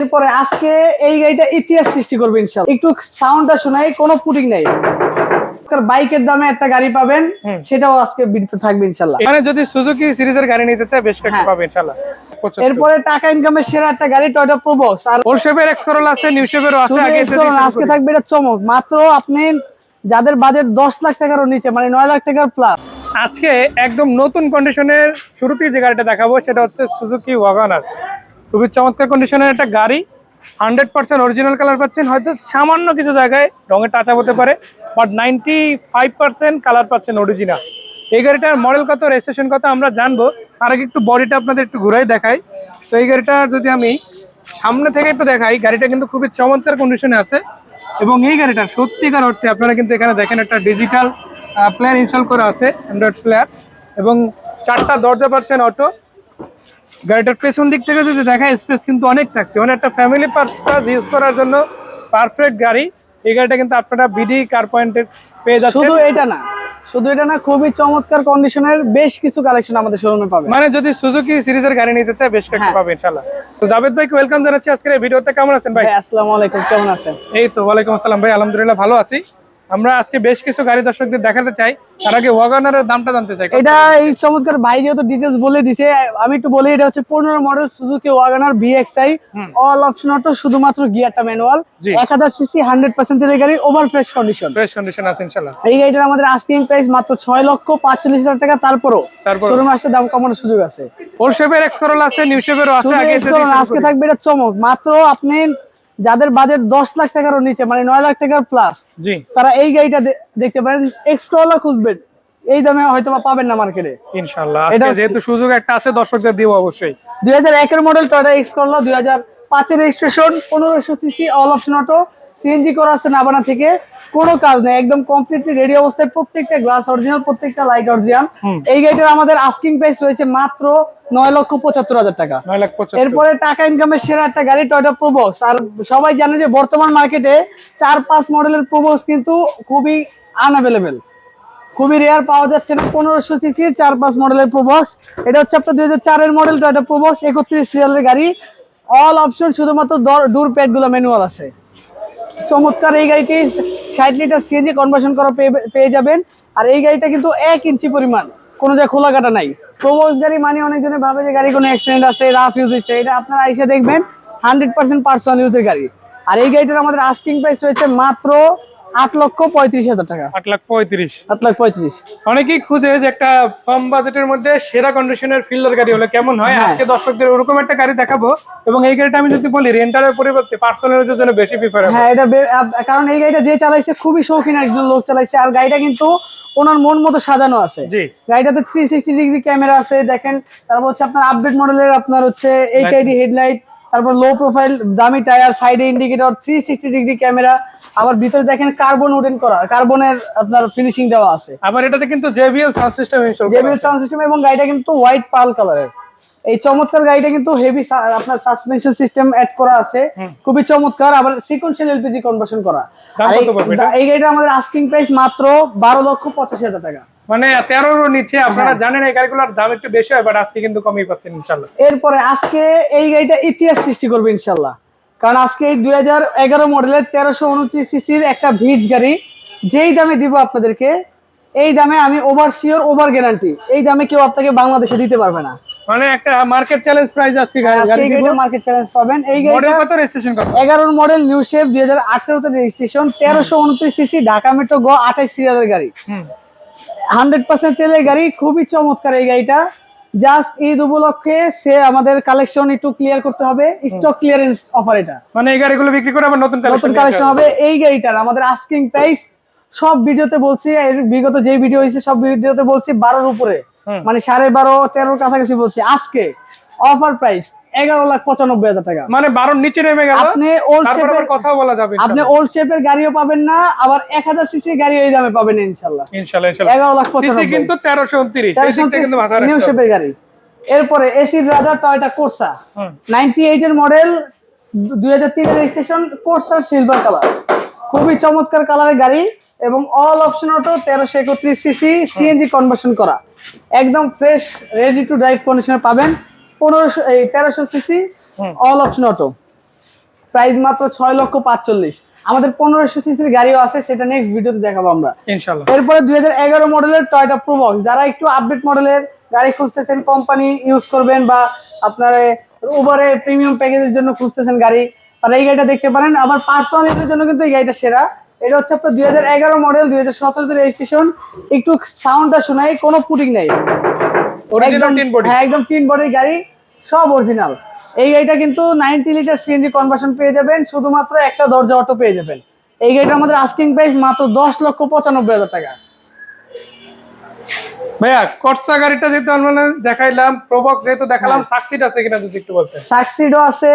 এরপরে আজকে এই গাড়িটা ইতিহাস সৃষ্টি করবে ইনশাল্লাহ একটু সাউন্ডটা শোনাই কোনো পুটিং নাই। বাইকের দামে একটা গাড়ি পাবেন সেটাও আজকে বিরত থাকবে ইনশাল্লাহ এখানে যদি সুজুকি সিরিজের গাড়ি নিতে চায় বেশ কয়েকটা হ্যাঁ। পাবে ইনশাআল্লাহ। এরপরে টাকা ইনকামের সেরা একটা গাড়ি টয়টা প্রোবক্স আর ওর শেপের আছে নিউ শেপেরও আছে আগে আজকে থাকবে এটা চমক। মাত্র আপনি যাদের বাজেট দশ লাখ টাকারও নিচে মানে নয় লাখ টাকার প্লাস আজকে একদম নতুন কন্ডিশনের শুরুতেই যে গাড়িটা দেখাবো সেটা হচ্ছে সুজুকি ওয়াগনার খুবই চমৎকার কন্ডিশনের একটা গাড়ি। হান্ড্রেড পার্সেন্ট অরিজিনাল কালার পাচ্ছেন। হয়তো সামান্য কিছু জায়গায় রঙের টাচা হতে পারে but ninety five percent colour পাচ্ছেন অরিজিনাল এই গাড়িটার মডেল কত রেজিস্ট্রেশন কত আমরা জানব। তার আগে একটু বডিটা আপনাদের একটু ঘুরাই দেখাই। তো এই গাড়িটার যদি আমি সামনে থেকে একটু দেখাই, গাড়িটা কিন্তু খুবই চমৎকার কন্ডিশনে আছে। এবং এই গাড়িটা সত্যিকার অর্থে আপনারা কিন্তু এখানে দেখেন একটা ডিজিটাল প্ল্যান ইনস্টল করা আছে অ্যান্ড্রয়েড প্লেয়ার এবং চারটা দরজা পাচ্ছেন অটো গাড়িটার পেছন দিক থেকে যদি দেখা স্পেস কিন্তু অনেক থাকছে। মানে একটা ফ্যামিলি পারপাস ইউজ করার জন্য পারফেক্ট গাড়ি। এই গাড়িটা কিন্তু আপনারা বিডি কার পয়েন্টে পেয়ে যাচ্ছেন। শুধু এটা না শুধু এটা না খুবই চমৎকার কন্ডিশনের বেশ কিছু কালেকশন আমাদের শোরুমে পাবে মানে যদি সুজুকি সিরিজের গাড়ি নিতে চায় বেশ কয়েকটা হ্যাঁ। পাবে ইনশাআল্লাহ। তো জাভেদ ভাইকে ওয়েলকাম জানাচ্ছি আজকের এই ভিডিওতে। কেমন আছেন ভাই? ভাই আসসালামু আলাইকুম কেমন আছেন? এই তো ওয়ালাইকুম আসসালাম ভাই আলহামদুলিল্লাহ ভালো আছি। আমরা আজকে বেশ কিছু গাড়ি দর্শকদের দেখাতে চাই। তার আগে ওয়াগনারের দামটা জানতে চাই। এটা এই চমৎকার ভাই যেহেতু ডিটেলস বলে দিছে আমি একটু বলি এটা হচ্ছে পনেরো model Suzuki WagonR VXI. All option auto শুধুমাত্র গিয়ারটা ম্যানুয়াল। এক হাজার সিসি হান্ড্রেড পার্সেন্ট তেলের গাড়ি over fresh condition fresh condition আছে ইনশাআল্লাহ। এই গাড়িটার আমাদের আস্কিং প্রাইস মাত্র ছয় লক্ষ পাঁচচল্লিশ হাজার টাকা তারপরও তারপর শোরুমে আসতে দাম কমানোর সুযোগ আছে। ওর শেপের এক্স করোলা আছে নিউ শেপেরও আছে আজকে থাকবে এটা চমক। মাত্র আপনি যাদের বাজেট দশ লাখ টাকার নিচে মানে নয় লাখ টাকার প্লাস তারা এই গাড়িটা দেখতে পারেন এক্সট্রা খুঁজবেন। এই দামে হয়তো বা পাবেন না মার্কেটে ইনশাল্লাহ এটা যেহেতু সুযোগ একটা আছে দর্শকদের দিব অবশ্যই। দুই হাজার একের মডেল টয়টা এক্স করলা দুই হাজার পাঁচের রেজিস্ট্রেশন পনেরোশো CC all option auto CNG করা আছে নাবানা থেকে কোনো কাজ নেই একদম কমপ্লিটলি রেডি অবস্থায় প্রত্যেকটা গ্লাস অরিজিনাল প্রত্যেকটা লাইট অরিজিনাল এই গাড়িটার আমাদের আস্কিং প্রাইস রয়েছে মাত্র নয় লক্ষ পঁচাত্তর হাজার টাকা। এরপরে টাকা ইনকামের সেরা একটা গাড়ি টয়টা প্রোবক্স আর সবাই জানে যে বর্তমান মার্কেটে চার পাঁচ মডেলের প্রোবক্স কিন্তু খুবই আনঅ্যাভেলেবেল খুবই রেয়ার পাওয়া যাচ্ছে না পনেরোশো সিসি চার পাঁচ মডেলের প্রোবক্স এটা হচ্ছে আপনার দুই হাজার চারের মডেল টয়টা প্রোবক্স একত্রিশ সিরিয়ালের গাড়ি। অল অপশন শুধুমাত্র ডুর প্যাডগুলো ম্যানুয়াল আছে। চমৎকার এই গাড়িটি ষাট লিটার সিএনজি কনভার্সন করা পেয়ে- যাবেন। আর এই গাড়িটা কিন্তু এক ইঞ্চি পরিমাণ। কোনো জায়গায় খোলা কাটা নাই। প্রবোজ গাড়ি মানে অনেকজনে ভাবে যে গাড়ি কোনো অ্যাক্সিডেন্ট আছে রাফ ইউজ হচ্ছে। এটা আপনারা এসে দেখবেন। হান্ড্রেড পার্সেন্ট পার্সোনাল ইউজের গাড়ি। আর এই গাড়িটার আমাদের আস্কিং প্রাইস রয়েছে মাত্র আট লক্ষ পঁয়ত্রিশ হাজার টাকা। আট লাখ পঁয়ত্রিশ। আট লাখ পঁয়ত্রিশ। অনেকেই খুঁজে যে একটা কম বাজেটের মধ্যে সেরা কন্ডিশনের ফিল্ডার গাড়ি হলে কেমন হয়? হ্যাঁ। আজকে দর্শকদের ওরকম একটা গাড়ি দেখাবো এবং এই গাড়িটা আমি যদি বলি রেন্টারের পরিবর্তে পার্সোনাল ইউজের জন্য বেশি প্রিফার হ্যাঁ এটা কারণ এই গাড়িটা যে চালাইছে খুবই শৌখিন একজন লোক চালাইছে আর গাড়িটা কিন্তু ওনার মন মতো সাজানো আছে। গাড়িটাতে থ্রি সিক্সটি ডিগ্রি ক্যামেরা আছে দেখেন তারপর হচ্ছে আপনার আপডেট মডেলের আপনার হচ্ছে এইচআইডি হেডলাইট তারপর লো প্রোফাইল দামি টায়ার সাইডে indicator three sixty degree camera আবার ভিতরে দেখেন কার্বন উডেন করা কার্বনের আপনার ফিনিশিং দেওয়া আছে। আবার এটাতে কিন্তু JBL sound system JBL sound system এবং গাড়িটা কিন্তু হোয়াইট পার্ল কালারের এই চমৎকার গাড়িটা কিন্তু হেভি আপনার সাসপেনশন সিস্টেম অ্যাড করা আছে। খুবই চমৎকার আবার সিকোয়েন্সিয়াল এলপিজি কনভার্সন করা? এই গাড়িটা আমাদের আস্কিং প্রাইস মাত্র বারো লক্ষ পঁচাশি হাজার টাকা। মানে তেরোর নিচে আপনারা হ্যাঁ। জানেন এই গাড়িগুলোর দাম একটু বেশি হয় বাট আজকে কিন্তু কমই পাচ্ছেন ইনশাল্লাহ এরপরে আজকে এই গাড়িটা ইতিহাস সৃষ্টি করবে ইনশাল্লাহ কারণ আজকে এই দুই হাজার এগারো মডেলের তেরোশো উনত্রিশ সিসির একটা ভিজ গাড়ি যেই দামে দিব আপনাদেরকে এই দামে আমি ওভার শিওর ওভার গ্যারান্টি এই দামে কেউ আপনাকে বাংলাদেশে দিতে পারবে না। মানে একটা মার্কেট চ্যালেঞ্জ প্রাইস আজকে গাড়ি মার্কেট চ্যালেঞ্জ পাবেন। এই মডেল গাড়িটা কত রেজিস্ট্রেশন কত? এগারোর মডেল নিউ শেপ দুই হাজার আঠেরোতে রেজিস্ট্রেশন তেরোশো উনত্রিশ সিসি ঢাকা মেট্রো গ আঠাইশ সিরিয়ালের গাড়ি। হান্ড্রেড পার্সেন্ট তেলের গাড়ি খুবই চমৎকার এই গাড়িটা। জাস্ট ঈদ উপলক্ষে সে আমাদের কালেকশন একটু ক্লিয়ার করতে হবে স্টক ক্লিয়ারেন্স অফার এটা। মানে এই গাড়িগুলো বিক্রি করে আবার নতুন নতুন কালেকশন কালেকশন হবে এই গাড়িটার। আমাদের আস্কিং প্রাইস সব ভিডিওতে বলছি এর বিগত যে ভিডিও হয়েছে সব ভিডিওতে বলছি বারোর উপরে। মানে সাড়ে বারো তেরোর কাছাকাছি বলছি। আজকে অফার প্রাইস এগারো লাখ পঁচানব্বই হাজার টাকা। মানে বারোর নিচে নেমে গেল আপনি ওল্ড শেপের কথা বলা যাবে আপনি ওল্ড শেপের গাড়িও পাবেন না আবার এক হাজার সিসি গাড়ি এই দামে পাবেন ইনশাল্লাহ। ইনশাল্লাহ এগারো লাখ পঁচানব্বই। কিন্তু তেরোশো উনত্রিশ নিউ শেপের গাড়ি। এরপরে এসি রাজা টয়টা কোর্সা। নাইনটি এইট এর মডেল দুই হাজার তিনের রেজিস্ট্রেশন কোর্সার সিলভার কালার খুবই চমৎকার কালারের গাড়ি এবং অল অপশন অটো তেরোশো একত্রিশ সিসি সিএনজি কনভার্সন করা। একদম ফ্রেশ রেডি টু ড্রাইভ কন্ডিশনে পাবেন। পনেরোশো এই তেরোশো CC all option auto price মাত্র ছয় লক্ষ পাঁচচল্লিশ। আমাদের পনেরোশো সিসির গাড়িও আছে সেটা নেক্সট ভিডিওতে দেখাবো আমরা। ইনশাল্লাহ। এরপরে দুই হাজার এগারো মডেলের টয়টা প্রোবক্স যারা একটু আপডেট মডেলের গাড়ি খুঁজতেছেন কোম্পানি ইউজ করবেন বা আপনার উবারে প্রিমিয়াম প্যাকেজের জন্য খুঁজতেছেন গাড়ি তাহলে এই গাড়িটা দেখতে পারেন। আবার পার্সোনাল ইউজের জন্য কিন্তু এই গাড়িটা সেরা। এটা হচ্ছে আপনার দুই হাজার এগারো মডেল দুই হাজার রেজিস্ট্রেশন একটু সাউন্ডটা শোনাই কোনো পুটিং নেই। অরিজিনাল টিন বডি হ্যাঁ একদম তিন বডির গাড়ি সব অরিজিনাল এই গাড়িটা কিন্তু নাইনটি লিটার সিএনজি কনভার্সন পেয়ে যাবেন শুধুমাত্র একটা দরজা অটো পেয়ে যাবেন। এই গাড়িটা আমাদের আস্কিং প্রাইস মাত্র দশ লক্ষ পঁচানব্বই হাজার টাকা। ভাইয়া কটসা গাড়িটা যেহেতু আমরা দেখাইলাম প্রবক্স যেহেতু দেখালাম সাকসিড আছে কিনা যদি একটু বলতেন। সাকসিডও আছে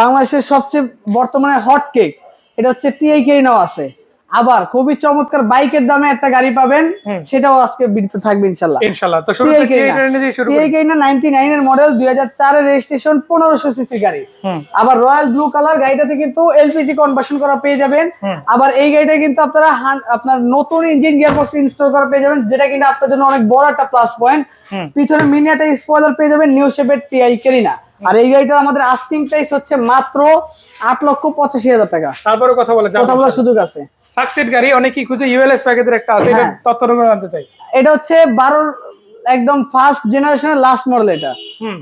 বাংলাদেশের সবচেয়ে বর্তমানে হট কেক এটা হচ্ছে টিআই কেরিনাও আছে। আবার খুবই চমৎকার বাইকের দামে একটা গাড়ি পাবেন সেটাও আজকে ভিডিওতে থাকবে ইনশাল্লাহ ইনশাল্লাহ তো শুরু থেকে কেরিনা নাইনটি নাইনের মডেল দুই হাজার চারের রেজিস্ট্রেশন পনেরোশো সিসি গাড়ি। আবার রয়্যাল ব্লু কালার গাড়িটাতে কিন্তু এলপিজি কনভার্সন করা পেয়ে যাবেন। আবার এই গাড়িটা কিন্তু আপনারা আপনার নতুন ইঞ্জিন গিয়ার বক্স ইনস্টল করা পেয়ে যাবেন যেটা কিন্তু আপনার জন্য অনেক বড় একটা প্লাস পয়েন্ট পিছনে মিনি একটা স্পয়লার পেয়ে যাবেন নিউ শেপের টিআই কেরিনা আর এই গাড়িটা আমাদের আস্কিং প্রাইস হচ্ছে মাত্র আট লক্ষ পঁচাশি হাজার টাকা। তারপরে কথা বলে কথা বলার সুযোগ আছে। সাকসেট গাড়ি অনেকেই খুঁজে ইউএলএস প্যাকেজের একটা আছে এটা তত্ত্ব তথ্যটা জানতে চাই। এটা হচ্ছে বারোর একদম ফার্স্ট জেনারেশনের লাস্ট মডেল এটা।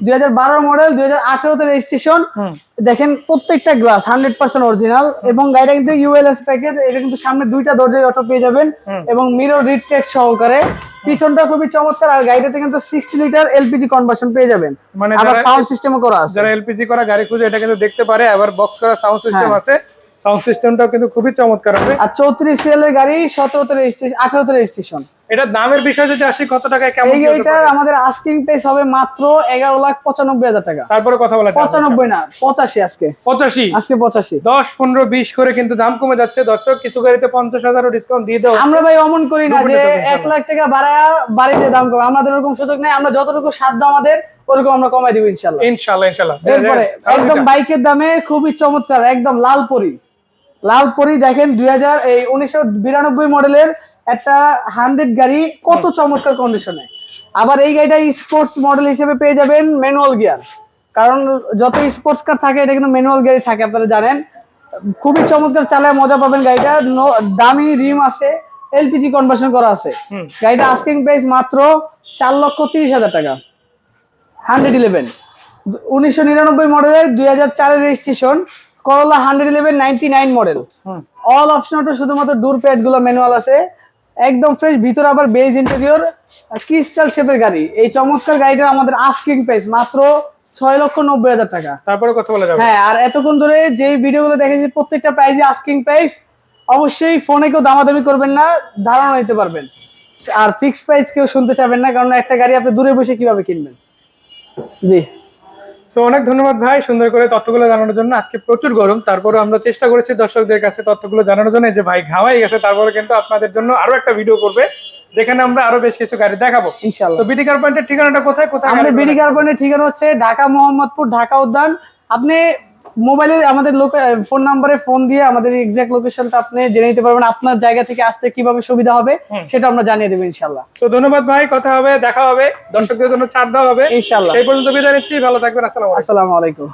দুই হাজার বারো মডেল দুই হাজার আঠারোতে রেজিস্ট্রেশন দেখেন প্রত্যেকটা গ্লাস হান্ড্রেড পার্সেন্ট অরিজিনাল এবং গাড়িটা কিন্তু ইউএলএস প্যাকেজ এটা কিন্তু সামনে দুইটা দরজায় অটো পেয়ে যাবেন। এবং মিরর রিটেক সহকারে। পিছনটা খুবই চমৎকার আর গাড়িটাতে কিন্তু সিক্সটি লিটার এলপিজি কনভার্সন পেয়ে যাবেন। মানে আবার সাউন্ড সিস্টেমও করা আছে। যারা এলপিজি করা গাড়ি খুঁজে এটা কিন্তু দেখতে পারে। আবার বক্স করা সাউন্ড সিস্টেম হ্যাঁ। আছে। সাউন্ড সিস্টেমটাও কিন্তু খুবই চমৎকার হবে। আর চৌত্রিশ সিএলের গাড়ি সতেরোতে রেজিস্ট্রেশন আঠারোতে রেজিস্ট্রেশন। এটা দামের বিষয় যদি আসি কত টাকায় কেমন এই গাড়িটার আমাদের আস্কিং প্রাইস হবে মাত্র এগারো লাখ পঁচানব্বই হাজার টাকা। তারপরে কথা বলা। পঁচানব্বই না পঁচাশি আজকে। পঁচাশি? আজকে পঁচাশি। দশ পনেরো বিশ করে কিন্তু দাম কমে যাচ্ছে। দর্শক কিছু গাড়িতে পঞ্চাশ হাজারও ডিসকাউন্ট দিয়ে দেওয়া আমরা ভাই অমন করি না যে এক লাখ টাকা বাড়ায় বাড়িতে দাম কমে। আমাদের ওরকম সুযোগ নেই। আমরা যতটুকু সাধ্য আমাদের ওরকম আমরা কমাই দিব ইনশাল্লাহ। ইনশাল্লাহ ইনশাল্লাহ। একদম বাইকের দামে খুবই চমৎকার একদম লাল পরি। লাল পরি দেখেন দুই হাজার এই উনিশশো বিরানব্বই মডেলের একটা হান্ড্রেড গাড়ি কত চমৎকার কন্ডিশনে আবার এই গাড়িটা স্পোর্টস মডেল হিসেবে পেয়ে যাবেন ম্যানুয়াল গিয়ার কারণ যত স্পোর্টস কার থাকে এটা কিন্তু ম্যানুয়াল গাড়ি থাকে আপনারা জানেন। খুবই চমৎকার চালায় মজা পাবেন গাড়িটা। দামি রিম আছে এলপিজি কনভার্সন করা আছে। গাড়িটা আস্কিং প্রাইস মাত্র চার লক্ষ তিরিশ হাজার টাকা। হান্ড্রেড ইলেভেন উনিশশো নিরানব্বই মডেলের দুই হাজার চারের রেজিস্ট্রেশন করলা hundred eleven ninety nine model. All অপশনটা শুধুমাত্র ডোর প্যাডগুলো ম্যানুয়াল আছে। একদম ফ্রেশ ভিতরে আবার বেজ ইন্টেরিয়র ক্রিস্টাল শেপের গাড়ি। এই চমৎকার গাড়িটা আমাদের আস্কিং প্রাইস মাত্র ছয় লক্ষ নব্বই হাজার টাকা। তারপরে কথা বলা যাবে। হ্যাঁ আর এতক্ষণ ধরে যেই ভিডিওগুলো দেখেছি প্রত্যেকটা প্রাইসে আস্কিং প্রাইস অবশ্যই ফোনে কেউ দামাদামি করবেন না ধারণা নিতে পারবেন। আর ফিক্সড প্রাইস কেউ শুনতে চাবেন না কারণ একটা গাড়ি আপনি দূরে বসে কীভাবে কিনবেন? জি। তো অনেক ধন্যবাদ ভাই সুন্দর করে তথ্যগুলো জানানোর জন্য। আজকে প্রচুর গরম তারপরে আমরা চেষ্টা করেছি দর্শকদের কাছে তথ্যগুলো জানানোর জন্য। যে ভাই ঘামাই গেছে তারপরে কিন্তু আপনাদের জন্য আরও একটা ভিডিও করবে যেখানে আমরা আরও বেশ কিছু গাড়ি দেখাবো। ইনশাল্লাহ তো বিডি কার পয়েন্টের ঠিকানাটা কোথায়? কোথায় আমাদের বিডি কার্পেন্টের ঠিকানা হচ্ছে ঢাকা মোহাম্মদপুর ঢাকা উদ্যান। আপনি মোবাইলে আমাদের ফোন নাম্বারে ফোন দিয়ে আমাদের এক্সাক্ট লোকেশনটা আপনি জেনে নিতে পারবেন আপনার জায়গা থেকে আসতে কীভাবে সুবিধা হবে সেটা আমরা জানিয়ে দেবো ইনশাল্লাহ তো ধন্যবাদ ভাই কথা হবে দেখা হবে দর্শকদের জন্য ছাড় দেওয়া হবে। ইনশাল্লাহ এই পর্যন্ত বিদায় নিচ্ছি ভালো থাকবেন আসসালাম আসসালাম আসসালামু আলাইকুম।